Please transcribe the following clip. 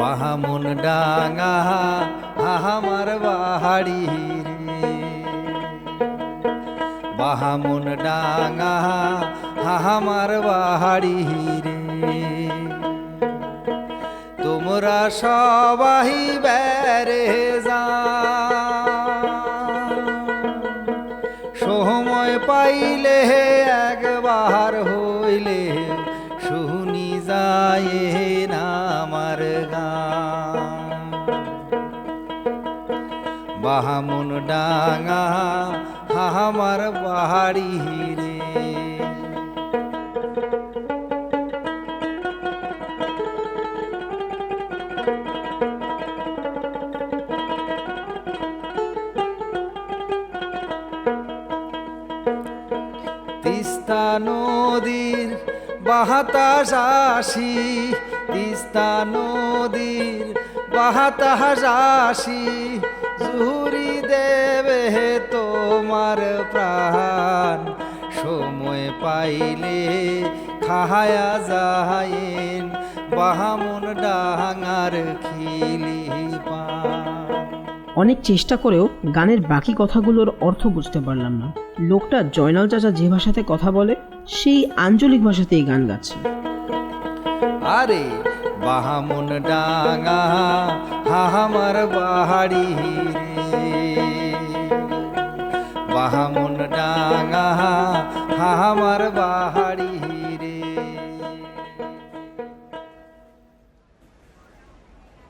বাহামুন ডাঙা হাহামার বাহাড়ি রে। বাহামুন ডাঙা হাহামার বাহাড়ি রে। তোমরা সবাই বেড়ে যা সময় পাইলে একবার হইলে শুনি যায় না। বাহামুন ডাঙা হাহামার বাহাড়ি রে তিস্তা নদীর বাহাতাস আসি তিস্তা নদীর বাহাতাস আসি। জুহুরি দেবে তোমার প্রাণ। সময় পাইলে খাহায়া যায়েন বাহামুন ডাঙার খিলি অনেক চেষ্টা করেও গানের বাকি কথাগুলোর অর্থ বুঝতে পারলাম না। লোকটা জয়নাল চাচা যে ভাষাতে কথা বলে সেই আঞ্চলিক ভাষাতেই গান গাচ্ছে। আরে বাহামুন ডাঙা হাহামার বাহাড়ি রে। বাহামুন ডাঙা হাহামার বাহাড়ি